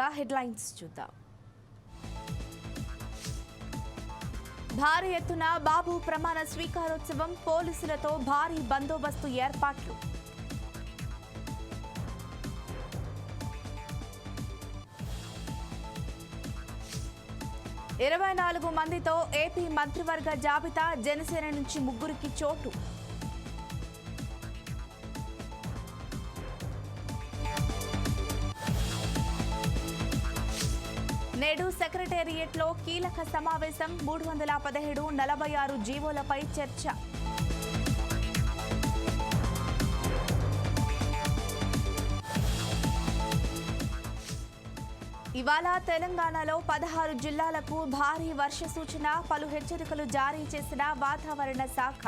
ముందుగా హెడ్లైన్స్ చూద్దాం. భారీ ఎత్తున బాబు ప్రమాణ స్వీకారోత్సవం పోలీసులతో భారీ బందోబస్తు ఏర్పాట్లు. ఇరవై నాలుగు మందితో ఏపీ మంత్రివర్గ జాబితా జనసేన నుంచి ముగ్గురికి చోటు. నేడు సెక్రటేరియట్లో కీలక సమావేశం మూడు వందల పదిహేడు నలభై ఆరు జీవోలపై చర్చ. ఇవాళ తెలంగాణలో పదహారు జిల్లాలకు భారీ వర్ష సూచన పలు హెచ్చరికలు జారీ చేసిన వాతావరణ శాఖ.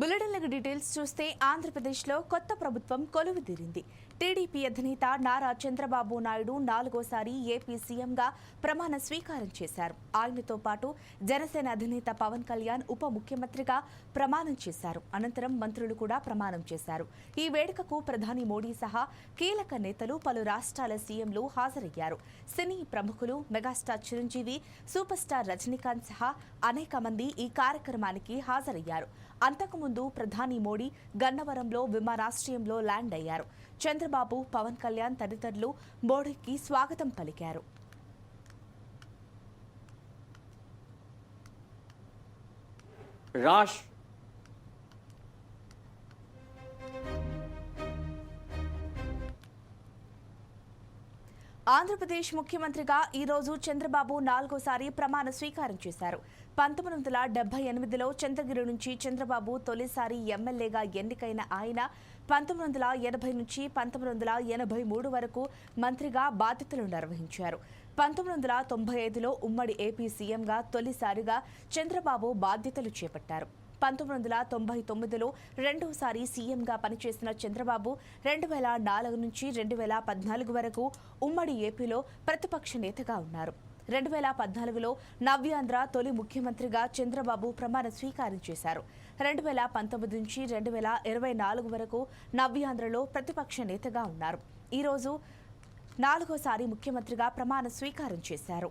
బులెటిన్లకు డీటెయిల్స్ చూస్తే ఆంధ్రప్రదేశ్లో కొత్త ప్రభుత్వం కొలువు తీరింది టీడీపీ అధినేత నారా చంద్రబాబు నాయుడు నాలుగోసారి ఏపీ సీఎంగా ప్రమాణ స్వీకారం చేశారు. ఆయనతో పాటు జనసేన అధినేత పవన్ కళ్యాణ్ ఉప ముఖ్యమంత్రిగా ప్రమాణం చేశారు. అనంతరం మంత్రులు కూడా ప్రమాణం చేశారు. ఈ వేడుకకు ప్రధాని మోడీ సహా కీలక నేతలు పలు రాష్ట్రాల సీఎంలు హాజరయ్యారు. సినీ ప్రముఖులు megastar Chiranjeevi super star Rajinikanth సహా అనేక మంది ఈ కార్యక్రమానికి హాజరయ్యారు. అంతకుముందు ప్రధాని మోడీ గన్నవరంలో విమానాశ్రయంలో ల్యాండ్ అయ్యారు. చంద్రబాబు పవన్ కళ్యాణ్ తదితరులు మోడీకి స్వాగతం పలికారు. రాష్ట్ర ఆంధ్రప్రదేశ్ ముఖ్యమంత్రిగా ఈరోజు చంద్రబాబు నాలుగోసారి ప్రమాణ స్వీకారం చేశారు. పంతొమ్మిది వందల డెబ్బై ఎనిమిదిలో చంద్రగిరి నుంచి చంద్రబాబు తొలిసారి ఎమ్మెల్యేగా ఎన్నికైన ఆయన పంతొమ్మిది వందల ఎనభై నుంచి పంతొమ్మిది వందల ఎనభై మూడు వరకు మంత్రిగా బాధ్యతలు నిర్వహించారు. పంతొమ్మిది వందల తొంభై ఐదులో ఉమ్మడి ఏపీ సీఎంగా తొలిసారిగా చంద్రబాబు బాధ్యతలు చేపట్టారు. పంతొమ్మిది వందల తొంభై తొమ్మిదిలో రెండోసారి సీఎంగా పనిచేసిన చంద్రబాబు రెండు వేల నాలుగు నుంచి రెండు వేల పద్నాలుగు వరకు ఉమ్మడి ఏపీలో ప్రతిపక్ష నేతగా ఉన్నారు. రెండు వేల పద్నాలుగులో నవ్యాంధ్ర తొలి ముఖ్యమంత్రిగా చంద్రబాబు ప్రమాణ స్వీకారం చేశారు. రెండు వేల పంతొమ్మిది నుంచి రెండు వేల ఇరవై నాలుగు వరకు నవ్యాంధ్రలో ప్రతిపక్ష నేతగా ఉన్నారు. ఈరోజు నాలుగోసారి ముఖ్యమంత్రిగా ప్రమాణ స్వీకారం చేశారు.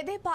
తెదేపా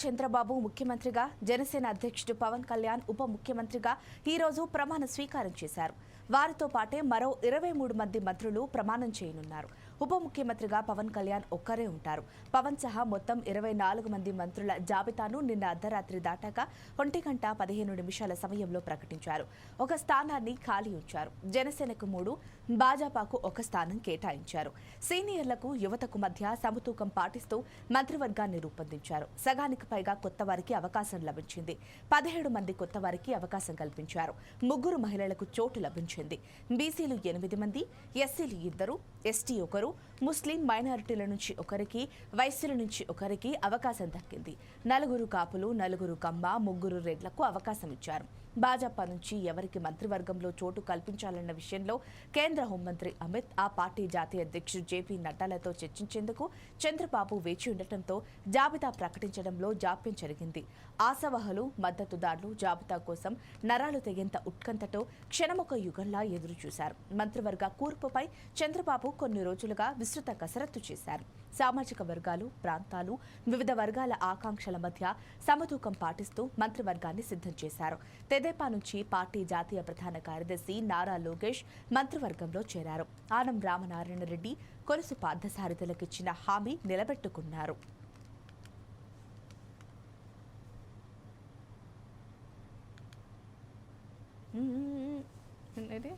చంద్రబాబు ముఖ్యమంత్రిగా జనసేన అధ్యక్షుడు పవన్ కళ్యాణ్ ఉప ముఖ్యమంత్రిగా ఈ రోజు ప్రమాణ స్వీకారం చేశారు. వారితో పాటే మరో ఇరవై మూడు మంది మంత్రులు ప్రమాణం చేయనున్నారు. ఉప ముఖ్యమంత్రిగా పవన్ కళ్యాణ్ ఒక్కరే ఉంటారు. పవన్ సహా మొత్తం ఇరవై నాలుగు మంది మంత్రుల జాబితాను నిన్న అర్ధరాత్రి దాటాక ఒంటి గంట పదిహేను నిమిషాల సమయంలో ప్రకటించారు. ఒక స్థానాన్ని ఖాళీ ఉంచారు. జనసేనకు మూడు భాజపాకు ఒక స్థానం కేటాయించారు. సీనియర్లకు యువతకు మధ్య సమతూకం పాటిస్తూ మంత్రివర్గాన్ని రూపొందించారు. సగానికి పైగా కొత్త వారికి అవకాశం లభించింది. పదిహేడు మంది కొత్త వారికి అవకాశం కల్పించారు. ముగ్గురు మహిళలకు చోటు లభించింది. బీసీలు ఎనిమిది మంది ఎస్సీలు ఇద్దరు ఎస్టీ ఒకరు ముస్లిం మైనారిటీల నుంచి ఒకరికి వైశ్యుల నుంచి ఒకరికి అవకాశం దక్కింది. నలుగురు కాపులు నలుగురు కమ్మ ముగ్గురు రెడ్లకు అవకాశం ఇచ్చారు. భాజపా నుంచి ఎవరికి మంత్రివర్గంలో చోటు కల్పించాలన్న విషయంలో కేంద్ర హోంమంత్రి అమిత్ ఆ పార్టీ జాతీయ అధ్యక్షుడు జేపీ నడ్డాలతో చర్చించేందుకు చంద్రబాబు వేచి ఉండటంతో జాబితా ప్రకటించడంలో జాప్యం జరిగింది. ఆశావహులు మద్దతుదారులు జాబితా కోసం నరాలు తెగేంత ఉత్కంఠతో క్షణమొక యుగంలా ఎదురుచూశారు. మంత్రివర్గ కూర్పుపై చంద్రబాబు కొన్ని రోజులుగా విస్తృత కసరత్తు చేశారు. సామాజిక వర్గాలు ప్రాంతాలు వివిధ వర్గాల ఆకాంక్షల మధ్య సమతూకం పాటిస్తూ మంత్రివర్గాన్ని సిద్ధం చేశారు. తెదేపా నుంచి పార్టీ జాతీయ ప్రధాన కార్యదర్శి నారా లోకేష్ మంత్రివర్గంలో చేరారు. ఆనం రామనారాయణ రెడ్డి కొలుసు పార్థసారథులకిచ్చిన హామీ నిలబెట్టుకున్నారు. ఏంటి?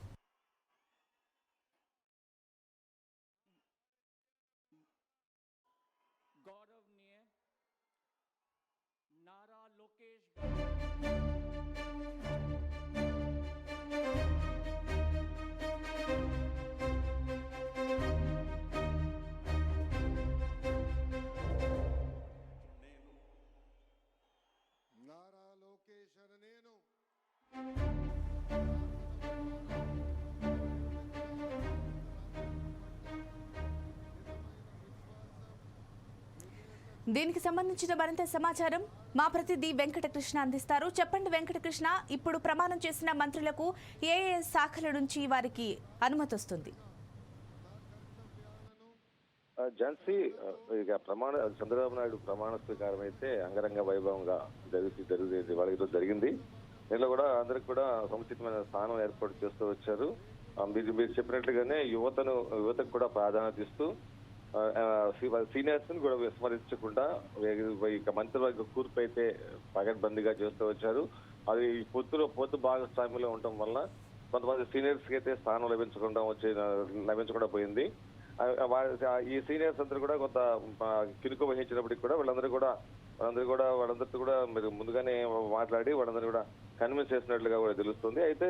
నారా లోకేష్ అని నేను. దీనికి సంబంధించిన మరింత సమాచారం మా ప్రతినిధి వెంకటకృష్ణ అందిస్తారు. చెప్పండి వెంకటకృష్ణ ఇప్పుడు ప్రమాణం చేసిన మంత్రులకు ఏ ఏ శాఖల నుంచి వారికి అనుమతి వస్తుంది? ఝాన్సీ ఇక ప్రమాణ చంద్రబాబు నాయుడు ప్రమాణ స్వీకారం అయితే అంగరంగ వైభవంగా జరిగి జరిగింది వాళ్ళ జరిగింది. దీనిలో కూడా అందరికి కూడా సముచితమైన స్థానం ఏర్పాటు చేస్తూ వచ్చారు. మీరు మీరు చెప్పినట్లుగానే యువతను యువతకు కూడా ప్రాధాన్యత ఇస్తూ సీనియర్స్ని కూడా విస్మరించకుండా ఇక మంత్రివర్గ కూర్పు అయితే పగడ్బందీగా చేస్తూ వచ్చారు. అది ఈ పొత్తులో పొత్తు భాగస్వామ్యంలో ఉండటం వల్ల కొంతమంది సీనియర్స్కి అయితే స్థానం లభించకుండా వచ్చే లభించకుండా పోయింది. ఈ సీనియర్స్ అందరూ కూడా కొంత కిరుకు కినుక వహించినప్పటికి కూడా వీళ్ళందరూ కూడా వాళ్ళందరూ కూడా వాళ్ళందరితో కూడా మీరు ముందుగానే మాట్లాడి వాళ్ళందరూ కూడా కన్విన్స్ చేసినట్లుగా కూడా తెలుస్తుంది. అయితే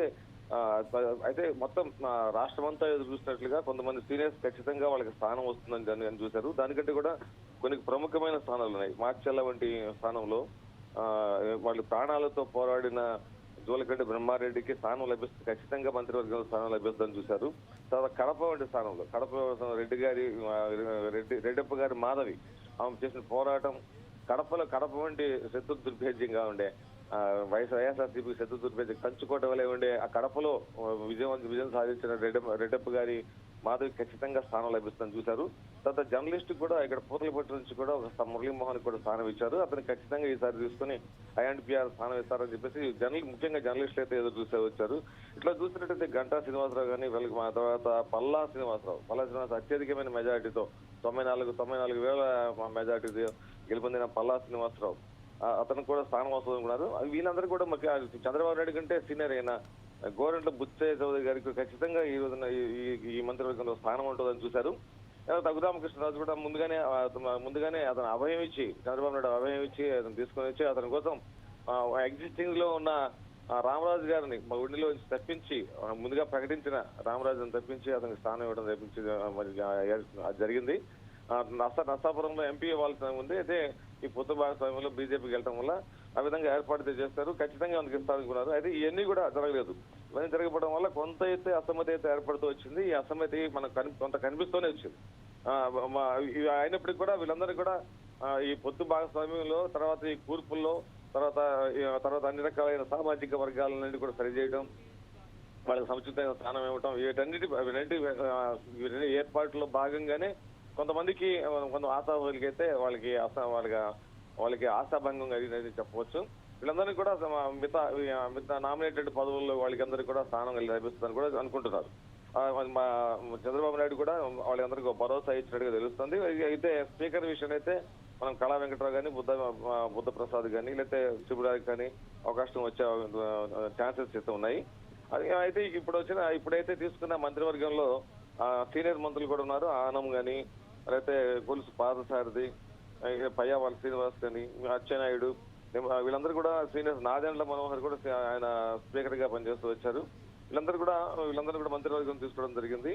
అయితే మొత్తం ఆ, రాష్ట్రమంతా ఎదురు చూసినట్లుగా కొంతమంది సీనియర్స్ ఖచ్చితంగా వాళ్ళకి స్థానం వస్తుందని దాన్ని అని చూశారు. దానికంటే కూడా కొన్ని ప్రముఖమైన స్థానాలు ఉన్నాయి. మార్చెల్ల వంటి స్థానంలో వాళ్ళు ప్రాణాలతో పోరాడిన జోలకంటి బ్రహ్మారెడ్డికి స్థానం లభిస్తుంది ఖచ్చితంగా మంత్రివర్గంలో స్థానం లభిస్తుందని చూశారు. తర్వాత కడప వంటి స్థానంలో కడప రెడ్డి గారి రెడ్డి రెడ్డప్ప గారి మాధవి ఆమె చేసిన పోరాటం కడపలో కడప వంటి శత్రు దుర్భేద్యంగా ఉండే వైఎస్ వైఎస్ఆర్సీపీ శత్రు దుర్భేద్యం కంచుకోట వలె ఉండే ఆ కడపలో ఆ, విజయం విజయం సాధించిన రెడ్డప్ప రెడ్డప్ప గారి మాధవి ఖచ్చితంగా స్థానం లభిస్తుందని చూశారు. తర్వాత జర్నలిస్ట్ కూడా ఇక్కడ పూతలపట్టు నుంచి కూడా ఒక మురళీమోహన్ కూడా స్థానం ఇచ్చారు. అతను ఖచ్చితంగా ఈసారి తీసుకుని ఐఎన్పిఆర్ స్థానం ఇస్తారని చెప్పేసి జర్నల్ ముఖ్యంగా జర్నలిస్టులు అయితే ఎదురు చూసే వచ్చారు. ఇట్లా చూసినట్టయితే గంటా శ్రీనివాసరావు కానీ వీళ్ళకి మా తర్వాత పల్లా శ్రీనివాసరావు పల్లా శ్రీనివాసరావు అత్యధికమైన మెజారిటీతో తొంభై నాలుగు తొంభై నాలుగు వేల మెజారిటీ గెలుపొందిన పల్లా శ్రీనివాసరావు. అతను కూడా స్థానం వస్తుంది అనుకున్నారు వీళ్ళందరూ కూడా మాకు చంద్రబాబు నాయుడు కంటే సీనియర్ అయిన గోరంట్ల బుచ్చయ్య చౌదరి గారికి ఖచ్చితంగా ఈ రోజున ఈ- ఈ- మంత్రివర్గంలో స్థానం ఉంటుందని చూశారు. తర్వాత రఘురామకృష్ణరాజు కూడా ముందుగానే ముందుగానే అతను అభయం ఇచ్చి చంద్రబాబు నాయుడు అభయం ఇచ్చి అతను తీసుకొని వచ్చి అతని కోసం ఎగ్జిస్టింగ్లో ఉన్న రామరాజు గారిని మా ఉండిలో తప్పించి ముందుగా ప్రకటించిన రామరాజుని తప్పించి అతనికి స్థానం ఇవ్వడం తప్పించి జరిగింది. నష్ట నష్టాపురంలో ఎంపీ ఇవ్వాల్సిన ఉంది అయితే ఈ పొత్తు భాగస్వామ్యంలో బీజేపీకి వెళ్ళడం వల్ల ఆ విధంగా ఏర్పాటు చేస్తారు. ఖచ్చితంగా మనకి ఇస్తారనుకున్నారు అయితే ఇవన్నీ కూడా జరగలేదు. ఇవన్నీ జరగకపోవడం వల్ల కొంత అయితే అసమ్మతి అయితే ఏర్పడుతూ వచ్చింది. ఈ అసమ్మతి మనకు కొంత కనిపిస్తూనే వచ్చింది. అయినప్పటికీ కూడా వీళ్ళందరూ కూడా ఈ పొత్తు భాగస్వామ్యంలో తర్వాత ఈ కూర్పుల్లో తర్వాత తర్వాత అన్ని రకాలైన సామాజిక వర్గాల నుండి కూడా సరిచేయడం వాళ్ళకి సముచితమైన స్థానం ఇవ్వటం వీటన్నిటి ఏర్పాట్లో భాగంగానే కొంతమందికి కొంత ఆశావాదులకి అయితే వాళ్ళకి అస- వాళ్ళకి వాళ్ళకి ఆశాభంగం కలిగినది చెప్పవచ్చు. వీళ్ళందరినీ కూడా మిగతా మిగతా నామినేటెడ్ పదవుల్లో వాళ్ళకి అందరికీ కూడా స్థానం లభిస్తుందని కూడా అనుకుంటున్నారు. మా చంద్రబాబు నాయుడు కూడా వాళ్ళందరికీ భరోసా ఇచ్చినట్టుగా తెలుస్తుంది. అయితే స్పీకర్ విషయం అయితే మనం కళా వెంకటరావు కానీ బుద్ధ బుద్ధప్రసాద్ బుద్ధ ప్రసాద్ కానీ లేకపోతే శిబురాకి కానీ అవకాశం వచ్చే ఛాన్సెస్ అయితే ఉన్నాయి. అయితే ఇప్పుడు వచ్చిన ఇప్పుడైతే తీసుకున్న మంత్రివర్గంలో సీనియర్ మంత్రులు కూడా ఉన్నారు. ఆనం కానీ లేకపోతే గొలుసు పాదసారథి పయ్యావాల పయ్యావాళ్ళ శ్రీనివాస్ అని అచ్చెన్నాయుడు వీళ్ళందరూ కూడా సీనియర్ నాదెండ్ల మనోహర్ కూడా ఆయన స్పీకర్గా పనిచేస్తూ వచ్చారు. వీళ్ళందరూ కూడా వీళ్ళందరూ కూడా మంత్రివర్గం తీసుకోవడం జరిగింది.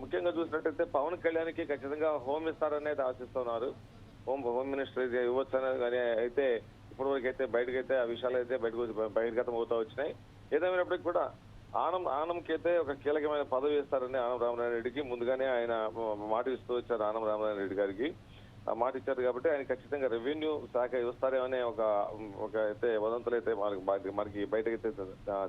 ముఖ్యంగా చూసినట్టయితే పవన్ కళ్యాణ్కి ఖచ్చితంగా హోమ్ ఇస్తారనేది ఆశిస్తున్నారు. హోమ్ హోమ్ మినిస్టర్ ఇది ఇవ్వచ్చు అనేది అయితే ఇప్పటివరకు అయితే బయటకైతే ఆ విషయాలు అయితే బయటకు బహిర్గతం అవుతా వచ్చినాయి. ఏదేమైనప్పటికీ కూడా ఆనం ఆనంకి అయితే ఒక కీలకమైన పదవి ఇస్తారని ఆనం రామనారాయణ రెడ్డికి. ముందుగానే ఆయన మాట ఇస్తూ వచ్చారు ఆనం రామనారాయణ రెడ్డి గారికి. ఆ మాట ఇచ్చారు కాబట్టి ఆయన ఖచ్చితంగా రెవెన్యూ శాఖ ఇస్తారేమనే ఒక ఒక అయితే వదంతులు అయితే మనకి మనకి బయటకైతే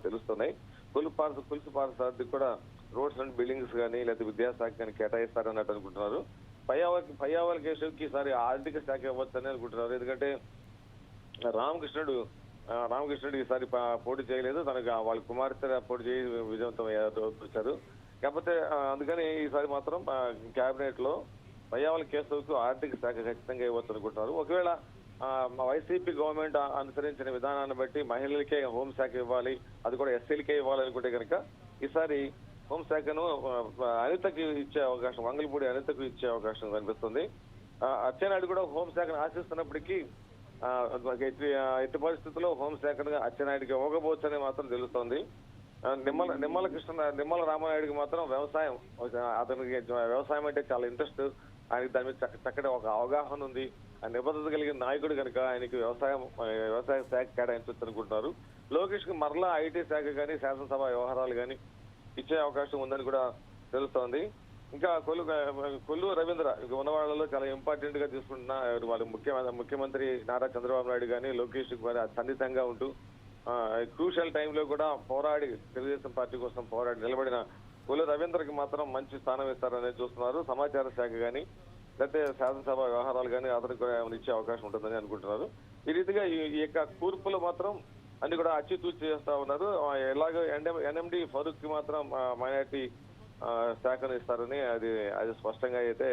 తెలుస్తున్నాయి. పులుసు పార్స్ పులుసు పార్సార్థి కూడా రోడ్స్ అండ్ బిల్డింగ్స్ కానీ లేకపోతే విద్యాశాఖ కానీ కేటాయిస్తారన్నట్టు అనుకుంటున్నారు. పయ్యావల్ పయ్యావల్ కేశవ్కి ఈసారి ఆర్థిక శాఖ ఇవ్వచ్చని అనుకుంటున్నారు. ఎందుకంటే రామకృష్ణుడు రామకృష్ణుడు ఈసారి పోటీ చేయలేదు. తనకు వాళ్ళ కుమార్తె పోటీ చేయి విజయవంతం వచ్చారు. కాకపోతే అందుకని ఈసారి మాత్రం కేబినెట్లో పయ్యావల కేశవ్కు ఆర్థిక శాఖ ఖచ్చితంగా ఇవ్వచ్చు అనుకుంటున్నారు ఒకవేళ వైసీపీ గవర్నమెంట్ అనుసరించిన విధానాన్ని బట్టి మహిళలకే హోంశాఖ ఇవ్వాలి అది కూడా ఎస్సీలకే ఇవ్వాలనుకుంటే కనుక ఈసారి హోంశాఖను అనితకు అనితకి ఇచ్చే అవకాశం వంగలపూడి అనితకు ఇచ్చే అవకాశం కనిపిస్తుంది. ఆ, అచ్చెన్నాయుడు కూడా హోంశాఖను ఆశిస్తున్నప్పటికీ ఎట్టి పరిస్థితుల్లో హోంశాఖను అచ్చెన్నాయుడికి ఇవ్వకపోవచ్చని మాత్రం తెలుస్తోంది. నిమ్మల నిమ్మల కృష్ణ నిమ్మల రామానాయుడికి మాత్రం వ్యవసాయం అతనికి వ్యవసాయం అంటే చాలా ఇంట్రెస్ట్. ఆయనకి దాని మీద చక్క- చక్కటి ఒక అవగాహన ఉంది. ఆ నిబద్ధత కలిగిన నాయకుడు కనుక ఆయనకి వ్యవసాయం వ్యవసాయ శాఖ కేటాయించవచ్చు అనుకుంటున్నారు లోకేష్కి మరలా ఐటీ శాఖ కానీ శాసనసభ వ్యవహారాలు కానీ ఇచ్చే అవకాశం ఉందని కూడా తెలుస్తోంది. ఇంకా కొల్లు కొల్లు రవీంద్ర ఇక ఉన్న వాళ్ళలో చాలా ఇంపార్టెంట్గా తీసుకుంటున్న వాళ్ళు ముఖ్యమైన ముఖ్యమంత్రి నారా చంద్రబాబు నాయుడు కానీ లోకేష్ మరి సన్నిహితంగా ఉంటూ క్రూషియల్ టైంలో కూడా పోరాడి తెలుగుదేశం పార్టీ కోసం పోరాడి నిలబడిన కొల్లు రవీంద్రకి మాత్రం మంచి స్థానం ఇస్తారని చూస్తున్నారు. సమాచార శాఖ కానీ లేకపోతే శాసనసభ వ్యవహారాలు కానీ అతనికి కూడా ఏమైనా ఇచ్చే అవకాశం ఉంటుందని అనుకుంటున్నారు. ఈ రీతిగా ఈ యొక్క కూర్పులు మాత్రం అన్ని కూడా అచ్చితూచి చేస్తా ఉన్నారు ఎలాగో ఎన్ఎండి ఫరూక్కి మాత్రం మైనార్టీ సేకరిస్తారని ఇస్తారని అది అది స్పష్టంగా అయితే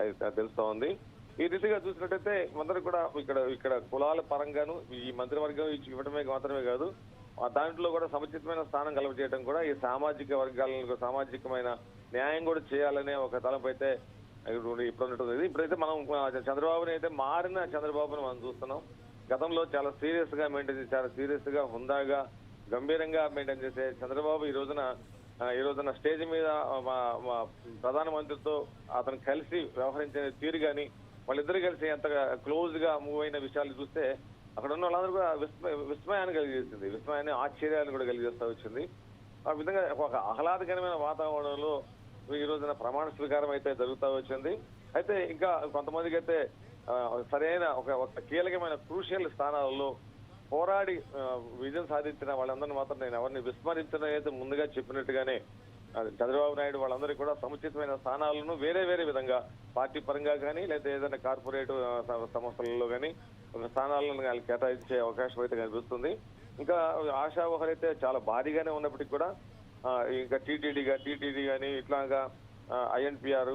అది తెలుస్తా ఉంది. ఈ రీతిగా చూసినట్టయితే అందరూ కూడా ఇక్కడ ఇక్కడ కులాల పరంగాను ఈ మంత్రివర్గం ఇవ్వటమే ఇవ్వడమే మాత్రమే కాదు ఆ దాంట్లో కూడా సముచితమైన స్థానం కలుగజేయడం కూడా ఈ సామాజిక వర్గాలను సామాజికమైన న్యాయం కూడా చేయాలనే ఒక తలంపు అయితే ఇప్పుడున్నట్టుంది ఇప్పుడైతే మనం చంద్రబాబుని అయితే మారిన చంద్రబాబుని మనం చూస్తున్నాం. గతంలో చాలా సీరియస్గా మెయింటైన్ చేసి చాలా సీరియస్గా హుందాగా గంభీరంగా మెయింటైన్ చేసే చంద్రబాబు ఈ రోజున ఈ రోజున స్టేజ్ మీద మా ప్రధానమంత్రితో అతను కలిసి వ్యవహరించిన తీరు కానీ వాళ్ళిద్దరు కలిసి ఎంత క్లోజ్గా మూవ్ అయిన విషయాలు చూస్తే అక్కడ ఉన్న వాళ్ళందరూ కూడా విస్మయ విస్మయాన్ని కలిగిస్తుంది విస్మయాన్ని ఆశ్చర్యాన్ని కూడా కలిగిస్తూ వచ్చింది. ఆ విధంగా ఒక ఆహ్లాదకరమైన వాతావరణంలో ఈ రోజున ప్రమాణ స్వీకారం అయితే జరుగుతూ వచ్చింది. అయితే ఇంకా కొంతమందికి అయితే సరైన ఒక ఒక కీలకమైన క్రూషియల్ స్థానాలలో పోరాడి విజయం సాధించిన వాళ్ళందరినీ మాత్రం నేను ఎవరిని విస్మరించడం ముందుగా చెప్పినట్టుగానే చంద్రబాబు నాయుడు వాళ్ళందరికీ కూడా సముచితమైన స్థానాలను వేరే వేరే విధంగా పార్టీ పరంగా కానీ లేదా ఏదైనా కార్పొరేట్ సంస్థలలో కానీ స్థానాలను కేటాయించే అవకాశం అయితే కనిపిస్తుంది. ఇంకా ఆశావహులు అయితే చాలా భారీగానే ఉన్నప్పటికీ కూడా ఇంకా టీటీడీగా టీటీడీ కానీ ఇట్లాగా ఐఎన్పిఆర్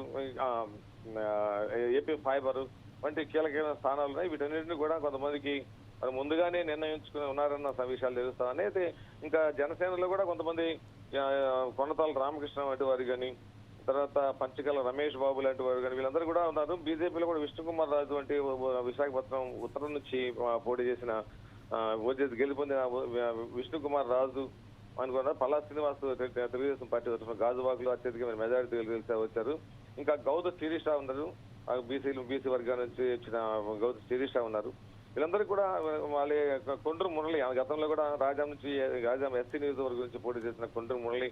ఏపీ ఫైబర్ వంటి కీలకమైన స్థానాలు ఉన్నాయి. వీటన్నిటిని కూడా కొంతమందికి మరి ముందుగానే నిర్ణయించుకుని ఉన్నారన్న విషయాలు తెలుస్తామని అయితే ఇంకా జనసేనలో కూడా కొంతమంది కొండతాల కొనతాల రామకృష్ణ వంటి వారు కానీ తర్వాత పంచకల రమేష్ బాబు లాంటి వారు కానీ వీళ్ళందరూ కూడా ఉన్నారు. బీజేపీలో కూడా విష్ణుకుమార్ రాజు వంటి విశాఖపట్నం ఉత్తరం నుంచి పోటీ చేసిన ఆ, ఓజేసి గెలుపొందిన విష్ణుకుమార్ రాజు అనుకున్న పల్లా శ్రీనివాస్ తెలుగుదేశం పార్టీ తరఫున గాజువాకులు అత్యధికమైన మెజారిటీ గెలిచి వచ్చారు. ఇంకా గౌత శిరీష ఉన్నారు. బీసీలు బీసీ వర్గాల నుంచి వచ్చిన గౌత శిరీష ఉన్నారు. వీళ్ళందరూ కూడా వాళ్ళ యొక్క కొండ్రు మురళి ఆ గతంలో కూడా రాజాం నుంచి రాజాం ఎస్సీ నియోజకవర్గం నుంచి పోటీ చేసిన కొండ్రు మురళి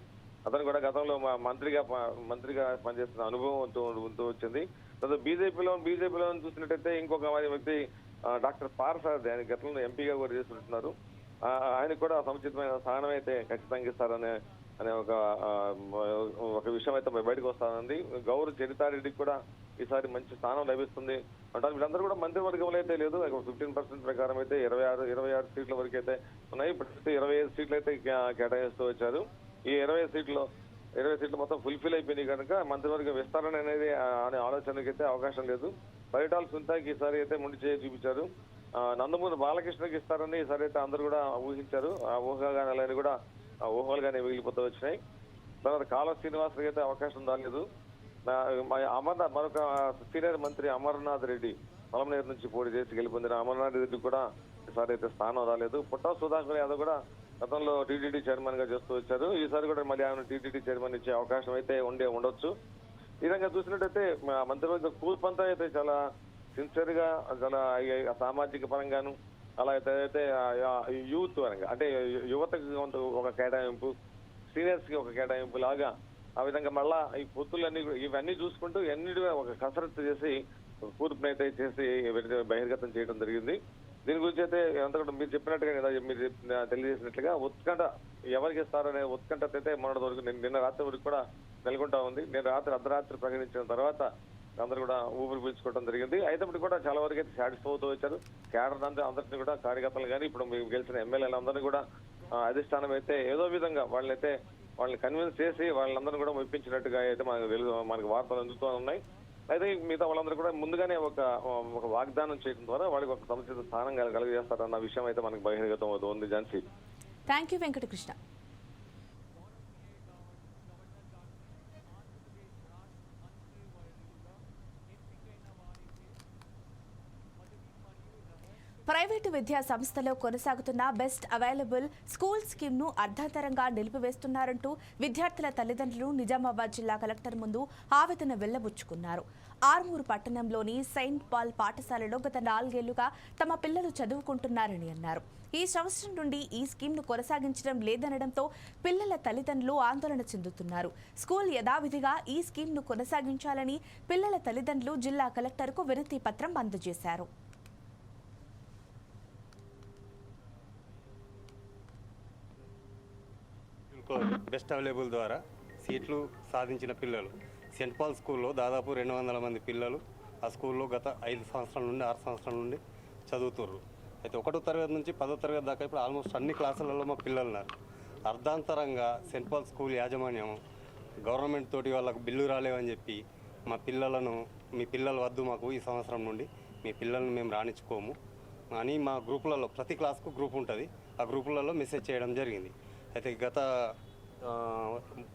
అతను కూడా గతంలో మా మంత్రిగా ప- మంత్రిగా పనిచేస్తున్న అనుభవం ఉంటూ వచ్చింది. తర్వాత బీజేపీలో బీజేపీలో చూసినట్టయితే ఇంకొక వ్యక్తి డాక్టర్ పారసారథి ఆయన గతంలో ఎంపీగా కూడా చేస్తుంటున్నారు. ఆయన ఆయనకు కూడా సముచితమైన స్థానం అయితే ఖచ్చితంగా ఇస్తారనే అనే ఒక ఒక విషయం అయితే బయటకు వస్తానంది. గౌరవ చరితారెడ్డికి కూడా ఈసారి మంచి స్థానం లభిస్తుంది. అంటారు వీళ్ళందరూ కూడా మంత్రివర్గంలో అయితే లేదు. ఫిఫ్టీన్ పర్సెంట్ ప్రకారం అయితే ఇరవై ఆరు ఇరవై ఆరు సీట్ల వరకు అయితే ఉన్నాయి. ప్రస్తుతం ఇరవై ఐదు సీట్లు అయితే కే- కేటాయిస్తూ వచ్చారు. ఈ ఇరవై సీట్లు ఇరవై సీట్లు మొత్తం ఫుల్ఫిల్ అయిపోయినాయి కనుక మంత్రివర్గ విస్తరణ అనేది అనే ఆలోచనకి అయితే అవకాశం లేదు. పరిటాల సుంతాకి ఈసారి అయితే ముండి చేయి చూపించారు. నందమూరి బాలకృష్ణకి ఇస్తారని ఈసారి అయితే అందరూ కూడా ఊహించారు. ఆ ఊహాగానాలని కూడా ఆ ఊహలుగానే మిగిలిపోతూ వచ్చినాయి. తర్వాత కాల శ్రీనివాసరికి అయితే అవకాశం రాలేదు. అమర్నాథ్ మరొక సీనియర్ మంత్రి అమర్నాథ్ రెడ్డి మలంనేరు నుంచి పోటీ చేసి గెలుపొందిన అమర్నాథ్ రెడ్డి కూడా ఈసారి అయితే స్థానం రాలేదు. పుట్టా సుధాకర్ యాదవ్ కూడా గతంలో టీటీడీ చైర్మన్గా చేస్తూ వచ్చారు. ఈసారి కూడా మళ్ళీ ఆయన టీటీడీ చైర్మన్ ఇచ్చే అవకాశం అయితే ఉండే ఉండొచ్చు. ఈ విధంగా చూసినట్టయితే మా మంత్రివర్గ కూర్పంతా అయితే చాలా సిన్సియర్గా చాలా సామాజిక పరంగాను అలా అయితే అయితే యూత్ పరంగా అంటే యువతకు ఒక కేటాయింపు సీనియర్స్కి ఒక కేటాయింపు లాగా ఆ విధంగా మళ్ళా ఈ పొత్తులన్నీ కూడా- ఇవన్నీ చూసుకుంటూ ఎన్ని ఒక కసరత్తు చేసి కూర్పునైతే చేసి బహిర్గతం చేయడం జరిగింది. దీని గురించి అయితే ఎంతకంటే కూడా మీరు చెప్పినట్టుగా కదా మీరు తెలియజేసినట్లుగా ఉత్కంఠ ఎవరికి ఇస్తారనే ఉత్కంఠ అయితే మొన్నటి వరకు నిన్న- నిన్న రాత్రి వరకు కూడా నెలకొంటా ఉంది. నేను రాత్రి అర్ధరాత్రి ప్రకటించిన తర్వాత అందరూ కూడా ఊపిరి పీల్చుకోవడం జరిగింది. అయినప్పటికీ కూడా చాలా వరకు అయితే సాటిస్ఫై అవుతూ వచ్చారు. క్యాడర్ అంతా అందరినీ కూడా కార్యకర్తలు కానీ ఇప్పుడు మీకు గెలిచిన ఎమ్మెల్యేలు అందరినీ కూడా అధిష్టానం అయితే ఏదో విధంగా వాళ్ళైతే వాళ్ళని కన్విన్స్ చేసి వాళ్ళందరినీ కూడా మెప్పించినట్టుగా అయితే మనకు తెలుసు మనకు వార్తలు అందుతూ ఉన్నాయి. అయితే మిగతా వాళ్ళందరూ కూడా ముందుగానే ఒక ఒక వాగ్దానం చేయడం ద్వారా వాళ్ళకి ఒక సముచిత స్థానం కల- కలుగజేస్తారన్న విషయం అయితే మనకు బహిర్గతం అవుతుంది Jhansi thank you Venkatakrishna private విద్యా సంస్థలో కొనసాగుతున్న బెస్ట్ అవైలబుల్ స్కూల్ స్కీమ్ను అర్ధాంతరంగా నిలిపివేస్తున్నారంటూ విద్యార్థుల తల్లిదండ్రులు నిజామాబాద్ జిల్లా కలెక్టర్ ముందు ఆవేదన వెళ్ళబుచ్చుకున్నారు. ఆర్మూరు పట్టణంలోని సెయింట్ పాల్ పాఠశాలలో గత నాలుగేళ్ళుగా తమ పిల్లలు చదువుకుంటున్నారని అన్నారు. ఈ సంవత్సరం నుండి ఈ స్కీమ్ను కొనసాగించడం లేదనడంతో పిల్లల తల్లిదండ్రులు ఆందోళన చెందుతున్నారు. స్కూల్ యథావిధిగా ఈ స్కీమ్ను కొనసాగించాలని పిల్లల తల్లిదండ్రులు జిల్లా కలెక్టర్కు వినతి పత్రం అందజేశారు. స్కూల్కో బెస్ట్ అవైలబుల్ ద్వారా సీట్లు సాధించిన పిల్లలు. సెంట్ పాల్ స్కూల్లో దాదాపు రెండు వందల మంది పిల్లలు ఆ స్కూల్లో గత ఐదు సంవత్సరాల నుండి ఆరు సంవత్సరాల నుండి చదువుతుర్రు. అయితే ఒకటో తరగతి నుంచి పదో తరగతి దాకా ఇప్పుడు ఆల్మోస్ట్ అన్ని క్లాసులలో మా పిల్లలు ఉన్నారు. అర్ధాంతరంగా సెంట్ పాల్ స్కూల్ యాజమాన్యం గవర్నమెంట్ తోటి వాళ్ళకు బిల్లు రాలేవని చెప్పి మా పిల్లలను మీ పిల్లలు వద్దు మాకు ఈ సంవత్సరం నుండి మీ పిల్లల్ని మేము రాణించుకోము. అని మా గ్రూపులలో ప్రతి క్లాస్కు గ్రూప్ ఉంటుంది. ఆ గ్రూపులలో మెసేజ్ చేయడం జరిగింది. అయితే గత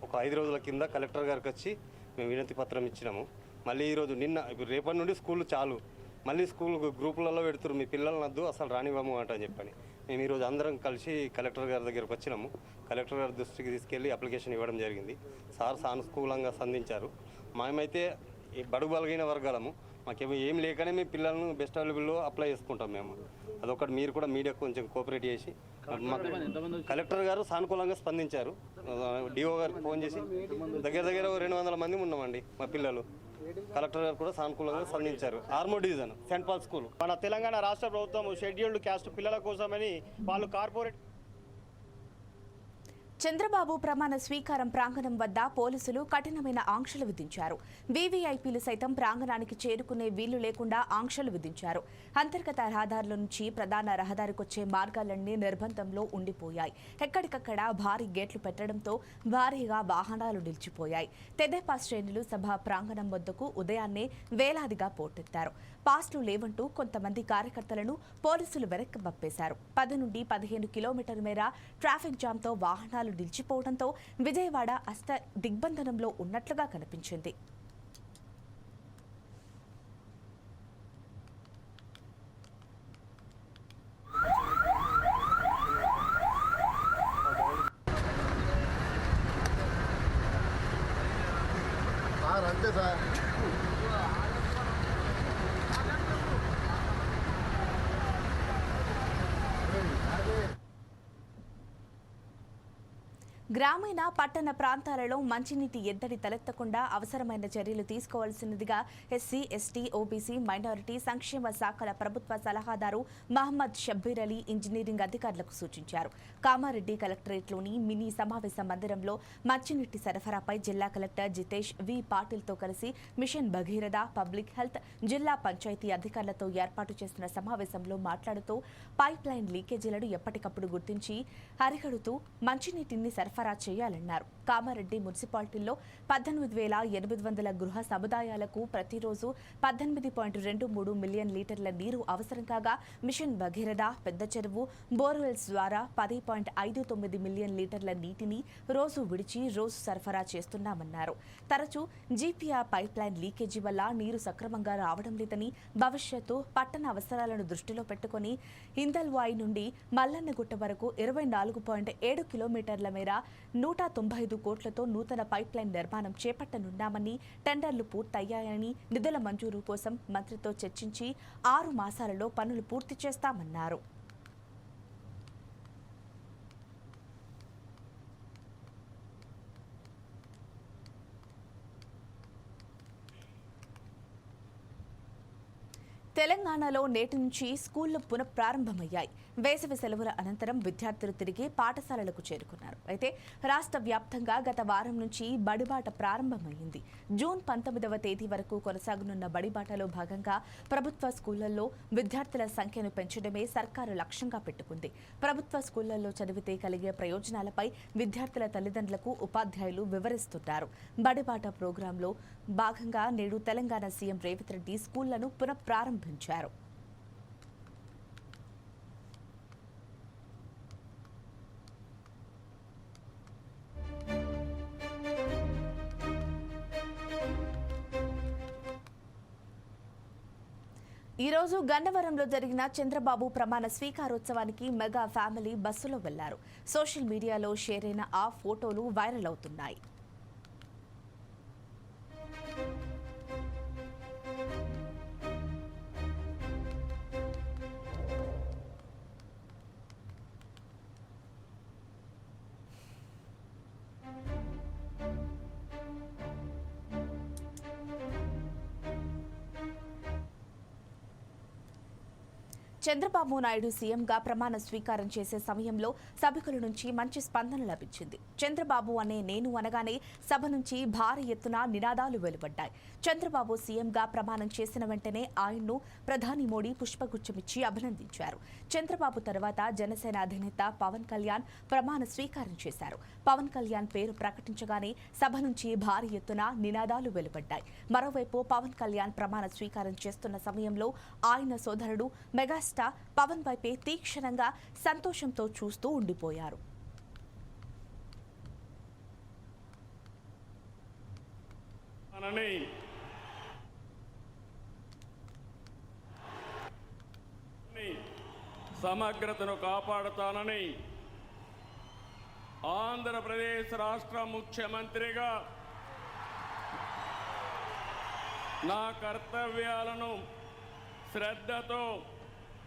ఒక ఐదు రోజుల కింద కలెక్టర్ గారికి వచ్చి మేము వినతి పత్రం ఇచ్చినాము. మళ్ళీ ఈరోజు నిన్న ఇప్పుడు రేపటి నుండి స్కూల్ చాలు. మళ్ళీ స్కూల్ గ్రూపులలో పెడుతురు మీ పిల్లల్ని వద్దు అసలు రానివ్వము అంట అని చెప్పని. మేము ఈరోజు అందరం కలిసి కలెక్టర్ గారి దగ్గరకు వచ్చినాము. కలెక్టర్ గారి దృష్టికి తీసుకెళ్ళి అప్లికేషన్ ఇవ్వడం జరిగింది. సార్ సానుకూలంగా స్పందించారు మేమైతే ఈ బడుగు బలగైన వర్గాలము. మాకేమో ఏం లేకనే మీ పిల్లలను బెస్ట్ అవైలబుల్లో అప్లై చేసుకుంటాం మేము. అదొకటి మీరు కూడా మీడియా కొంచెం కోఆపరేట్ చేసి. మాకు కలెక్టర్ గారు సానుకూలంగా స్పందించారు. డిఓ గారికి ఫోన్ చేసి. దగ్గర దగ్గర రెండు వందల మంది ఉన్నామండి మా పిల్లలు. కలెక్టర్ గారు కూడా సానుకూలంగా స్పందించారు. ఆర్మో డివిజన్ సెంట్ పాల్ స్కూల్ మన తెలంగాణ రాష్ట్ర ప్రభుత్వం షెడ్యూల్డ్ క్యాస్ట్ పిల్లల కోసమని వాళ్ళు కార్పొరేట్ చంద్రబాబు ప్రమాణ స్వీకారం ప్రాంగణం వద్ద పోలీసులు కఠినమైన ఆంక్షలు విధించారు. వీవీఐపీలు సైతం ప్రాంగణానికి చేరుకునే వీలు లేకుండా ఆంక్షలు విధించారు. అంతర్గత రహదారుల నుంచి ప్రధాన రహదారికొచ్చే మార్గాలన్నీ నిర్బంధంలో ఉండిపోయాయి. ఎక్కడికక్కడ భారీ గేట్లు పెట్టడంతో భారీగా వాహనాలు నిలిచిపోయాయి. తెదేపా శ్రేణులు సభ ప్రాంగణం వద్దకు ఉదయాన్నే వేలాదిగా పోటెత్తారు. పాస్లు లేవంటూ కొంతమంది కార్యకర్తలను పోలీసులు వెనక్కి పంపేశారు. పది నుండి పదిహేను కిలోమీటర్ మేర ట్రాఫిక్ జామ్తో వాహనాలు నిలిచిపోవడంతో విజయవాడ అస్త దిగ్బంధనంలో ఉన్నట్లుగా కనిపించింది. అంతే సార్. గ్రామీణ పట్టణ ప్రాంతాలలో మంచినీటి ఎద్దడి తలెత్తకుండా అవసరమైన చర్యలు తీసుకోవాల్సినదిగా ఎస్సీ ఎస్టీ ఓబీసీ మైనారిటీ సంక్షేమ శాఖల ప్రభుత్వ సలహాదారు మహమ్మద్ షబ్బీర్ అలీ ఇంజనీరింగ్ అధికారులకు సూచించారు. కామారెడ్డి కలెక్టరేట్లోని మినీ సమావేశ మందిరంలో మంచినీటి సరఫరాపై జిల్లా కలెక్టర్ జితేష్ వి. పాటిల్తో కలిసి మిషన్ భగీరథ పబ్లిక్ హెల్త్ జిల్లా పంచాయతీ అధికారులతో ఏర్పాటు చేసిన సమావేశంలో మాట్లాడుతూ పైప్ లైన్ లీకేజీలను ఎప్పటికప్పుడు గుర్తించి అరికడుతూ మంచినీటిని సరఫరా చేయాలన్నారు. కామారెడ్డి మున్సిపాలిటీల్లో పద్దెనిమిది వేల ఎనిమిది వందల గృహ సముదాయాలకు ప్రతిరోజు పద్దెనిమిది పాయింట్ రెండు మూడు మిలియన్ లీటర్ల నీరు అవసరం కాగా మిషన్ భగీరథ పెద్ద చెరువు బోర్వెల్స్ ద్వారా పది పాయింట్ ఐదు తొమ్మిది మిలియన్ లీటర్ల నీటిని రోజు విడిచి రోజు సరఫరా చేస్తున్నామన్నారు. తరచూ జీపీఆర్ పైప్ లైన్ లీకేజీ వల్ల నీరు సక్రమంగా రావడం లేదని భవిష్యత్తు పట్టణ అవసరాలను దృష్టిలో పెట్టుకుని ఇందల్వాయి నుండి మల్లన్నగుట్ట వరకు ఇరవై నాలుగు పాయింట్ ఏడు కిలోమీటర్ల మేర నూట తొంభై ఐదు కోట్లతో నూతన పైప్ లైన్ నిర్మాణం చేపట్టనున్నామని టెండర్లు పూర్తయ్యాయని నిధుల మంజూరు కోసం మంత్రితో చర్చించి ఆరు మాసాలలో పనులు పూర్తి చేస్తామన్నారు. తెలంగాణలో నేటి నుంచి స్కూళ్ళు పునఃప్రారంభమయ్యాయి. వేసవి సెలవుల అనంతరం విద్యార్థులు తిరిగి పాఠశాలలకు చేరుకున్నారు. అయితే రాష్ట్ర వ్యాప్తంగా గత వారం నుంచి బడిబాట ప్రారంభమైంది. జూన్ పంతొమ్మిదవ తేదీ వరకు కొనసాగనున్న బడిబాటలో భాగంగా ప్రభుత్వ స్కూళ్ళలో విద్యార్థుల సంఖ్యను పెంచడమే సర్కారు లక్ష్యంగా పెట్టుకుంది. ప్రభుత్వ స్కూళ్ళలో చదివితే కలిగే ప్రయోజనాలపై విద్యార్థుల తల్లిదండ్రులకు ఉపాధ్యాయులు వివరిస్తున్నారు. బడిబాట ప్రోగ్రాంలో భాగంగా నేడు తెలంగాణ సీఎం రేవంత్ రెడ్డి స్కూళ్ళను పునఃప్రారంభించారు. ఈ రోజు గన్నవరంలో జరిగిన చంద్రబాబు ప్రమాణ స్వీకారోత్సవానికి మెగా ఫ్యామిలీ బస్సులో వెళ్ళారు. సోషల్ మీడియాలో షేర్ అయిన ఆ ఫోటోలు వైరల్ అవుతున్నాయి. చంద్రబాబు నాయుడు సీఎంగా ప్రమాణ స్వీకారం చేసే సమయంలో సభికుల నుంచి మంచి స్పందన లభించింది. చంద్రబాబు అనే నేను అనగానే సభ నుంచి భారీ ఎత్తున నినాదాలు వెలువడ్డాయి. చంద్రబాబు సీఎంగా ప్రమాణం చేసిన వెంటనే ఆయన్ను ప్రధాని మోడీ పుష్పగుచ్చమిచ్చి అభినందించారు. చంద్రబాబు తర్వాత జనసేన అధినేత పవన్ కళ్యాణ్ ప్రమాణ స్వీకారం చేశారు. పవన్ కళ్యాణ్ పేరు ప్రకటించగానే సభ నుంచి భారీ ఎత్తున నినాదాలు వెలువడ్డాయి. మరోవైపు పవన్ కళ్యాణ్ ప్రమాణ స్వీకారం చేస్తున్న సమయంలో ఆయన సోదరుడు మెగాస్టార్ పవన్ వైపే తీక్షణంగా సంతోషంతో చూస్తూ ఉండిపోయారు. సమగ్రతను కాపాడుతానని ఆంధ్రప్రదేశ్ రాష్ట్ర ముఖ్యమంత్రిగా నా కర్తవ్యాలను శ్రద్ధతో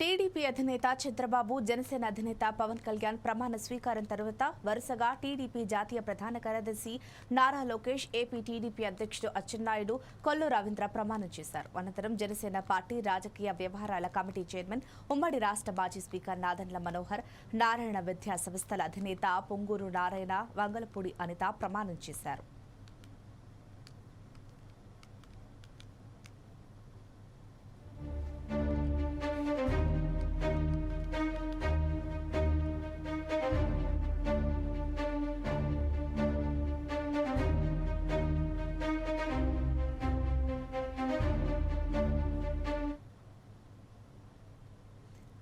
టీడీపీ అధినేత చంద్రబాబు జనసేన అధినేత పవన్ కళ్యాణ్ ప్రమాణ స్వీకారం తర్వాత వరుసగా టీడీపీ జాతీయ ప్రధాన కార్యదర్శి నారా లోకేష్ ఏపీ టీడీపీ అధ్యక్షుడు అచ్చెన్నాయుడు కొల్లు రవీంద్ర ప్రమాణం చేశారు. అనంతరం జనసేన పార్టీ రాజకీయ వ్యవహారాల కమిటీ చైర్మన్ ఉమ్మడి రాష్ట్ర మాజీ స్పీకర్ నాదన్ల మనోహర్ నారాయణ విద్యా సంస్థల అధినేత పొంగూరు నారాయణ వంగలపూడి అనిత ప్రమాణం చేశారు.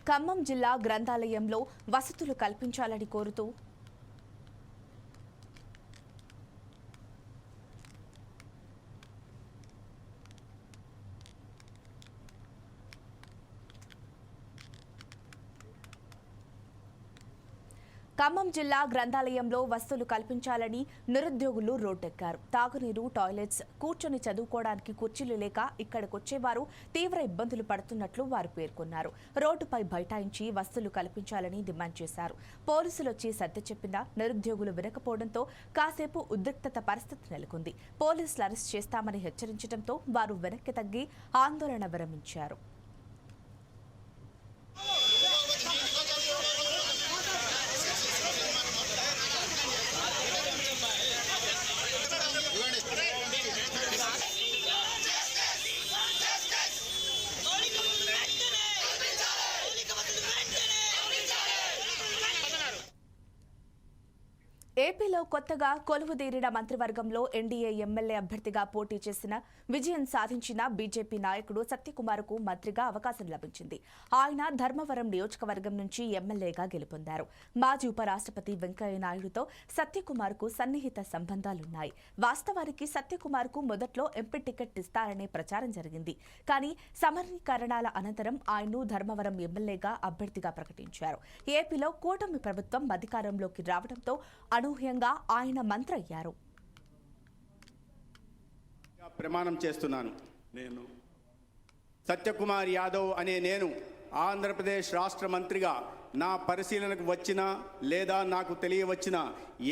ఖమ్మం జిల్లా గ్రంథాలయంలో వసతులు కల్పించాలని కోరుతూ ఖమ్మం జిల్లా గ్రంథాలయంలో వసతులు కల్పించాలని నిరుద్యోగులు రోడ్డెక్కారు. తాగునీరు టాయిలెట్స్ కూర్చొని చదువుకోవడానికి కుర్చీలు లేక ఇక్కడికొచ్చేవారు తీవ్ర ఇబ్బందులు పడుతున్నట్లు వారు పేర్కొన్నారు. రోడ్డుపై బైఠాయించి వసతులు కల్పించాలని డిమాండ్ చేశారు. పోలీసులు వచ్చి సర్ది చెప్పినా నిరుద్యోగులు వినకపోవడంతో కాసేపు ఉద్రిక్తత పరిస్థితి నెలకొంది. పోలీసులు అరెస్ట్ చేస్తామని హెచ్చరించడంతో వారు వెనక్కి తగ్గి ఆందోళన విరమించారు. కొత్తగా కొలువుదీరిన మంత్రివర్గంలో ఎన్డీఏ ఎమ్మెల్యే అభ్యర్థిగా పోటీ చేసిన విజయం సాధించిన బీజేపీ నాయకుడు సత్యకుమార్కు మంత్రిగా అవకాశం లభించింది. ఆయన ధర్మవరం నియోజకవర్గం నుంచి ఎమ్మెల్యేగా గెలుపొందారు. మాజీ ఉపరాష్ట్రపతి వెంకయ్య నాయుడుతో సత్యకుమార్కు సన్నిహిత సంబంధాలున్నాయి. వాస్తవానికి సత్యకుమార్కు మొదట్లో ఎంపీ టికెట్ ఇస్తారనే ప్రచారం జరిగింది. కానీ సమరీకరణాల అనంతరం ఆయన్ను ధర్మవరం ఎమ్మెల్యేగా అభ్యర్థిగా ప్రకటించారు. ఏపీలో కూటమి ప్రభుత్వం అధికారంలోకి రావడంతో అనూహ్యంగా ఆయన మంత్రి అయ్యారు ప్రమాణం చేస్తున్నాను. నేను సత్యకుమార్ యాదవ్ అనే నేను ఆంధ్రప్రదేశ్ రాష్ట్ర మంత్రిగా నా పరిశీలనకు వచ్చిన లేదా నాకు తెలియవచ్చిన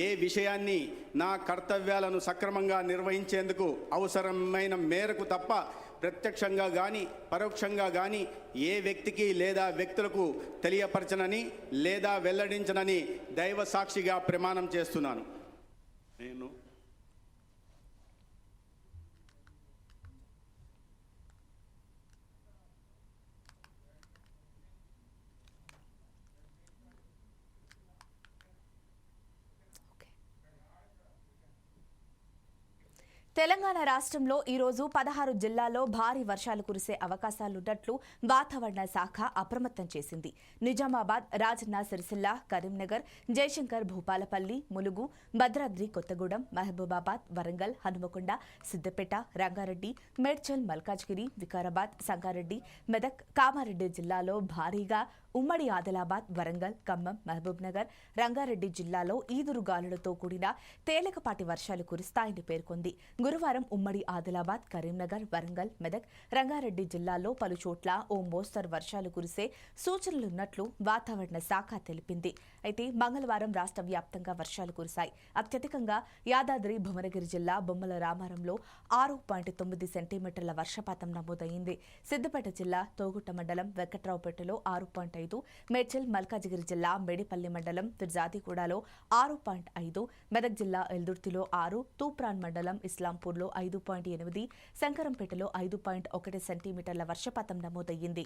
ఏ విషయాన్ని నా కర్తవ్యాలను సక్రమంగా నిర్వహించేందుకు అవసరమైన మేరకు తప్ప ప్రత్యక్షంగా కానీ పరోక్షంగా కానీ ఏ వ్యక్తికి లేదా వ్యక్తులకు తెలియపరచనని లేదా వెల్లడించనని దైవ సాక్షిగా ప్రమాణం చేస్తున్నాను. నేను తెలంగాణ రాష్ట్రంలో ఈరోజు పదహారు జిల్లాల్లో భారీ వర్షాలు కురిసే అవకాశాలున్నట్లు వాతావరణ శాఖ అప్రమత్తం చేసింది. నిజామాబాద్ రాజన్న సిరిసిల్ల కరీంనగర్ జయశంకర్ భూపాలపల్లి ములుగు భద్రాద్రి కొత్తగూడెం మహబూబాబాద్ వరంగల్ హనుమకొండ సిద్దిపేట రంగారెడ్డి మేడ్చల్ మల్కాజ్గిరి వికారాబాద్ సంగారెడ్డి మెదక్ కామారెడ్డి జిల్లాలో భారీగా ఉమ్మడి ఆదిలాబాద్ వరంగల్ ఖమ్మం మహబూబ్ నగర్ రంగారెడ్డి జిల్లాలో ఈదురుగాలులతో కూడిన తేలికపాటి వర్షాలు కురుస్తాయని పేర్కొంది. గురువారం ఉమ్మడి ఆదిలాబాద్ కరీంనగర్ వరంగల్ మెదక్ రంగారెడ్డి జిల్లాల్లో పలుచోట్ల ఓ మోస్తరు వర్షాలు కురిసే సూచనలున్నట్లు వాతావరణ శాఖ తెలిపింది. అయితే మంగళవారం రాష్ట్ర వ్యాప్తంగా వర్షాలు కురిశాయి. అత్యధికంగా యాదాద్రి భువనగిరి జిల్లా బొమ్మల రామారంలో ఆరు పాయింట్ తొమ్మిది సెంటీమీటర్ల వర్షపాతం నమోదైంది. సిద్దిపేట జిల్లా తోగుట్ట మండలం వెంకట్రావుపేటలో ఆరు పాయింట్ ఐదు మేడ్చల్ మల్కాజిగిరి జిల్లా మేడిపల్లి మండలం తిర్జాతిగూడలో ఆరు పాయింట్ ఐదు మెదక్ జిల్లా ఎల్దుర్తిలో ఆరు తూప్రాన్ మండలం ఇస్లాంపూర్లో ఐదు పాయింట్ ఎనిమిది శంకరంపేటలో ఐదు పాయింట్ ఒకటి సెంటీమీటర్ల వర్షపాతం నమోదయ్యింది.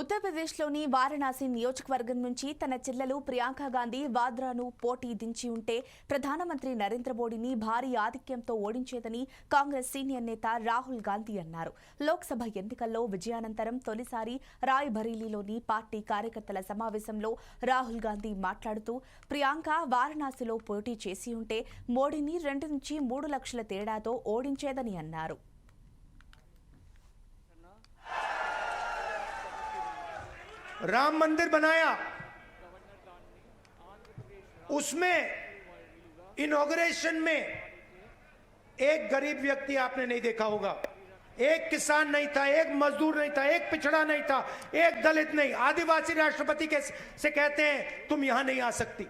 ఉత్తరప్రదేశ్లోని వారణాసి నియోజకవర్గం నుంచి తన చెల్లెలు ప్రియాంక గాంధీ వాద్రాను పోటీ దించి ఉంటే ప్రధానమంత్రి నరేంద్ర మోడీని భారీ ఆధిక్యంతో ఓడించేదని కాంగ్రెస్ సీనియర్ నేత రాహుల్ గాంధీ అన్నారు. లోక్సభ ఎన్నికల్లో విజయానంతరం తొలిసారి రాయ్ బరేలీలోని పార్టీ కార్యకర్తల సమావేశంలో రాహుల్ గాంధీ మాట్లాడుతూ ప్రియాంక వారణాసిలో పోటీ చేసి ఉంటే మోడీని రెండు నుంచి మూడు లక్షల తేడాతో ఓడించేదని అన్నారు. राम मंदिर बनाया। उसमें इनोग्रेशन में एक गरीब व्यक्ति आपने नहीं देखा होगा। एक किसान नहीं था, एक मजदूर नहीं था, एक पिछड़ा नहीं था, एक दलित नहीं। आदिवासी राष्ट्रपति के से कहते हैं, तुम यहाँ नहीं आ सकती।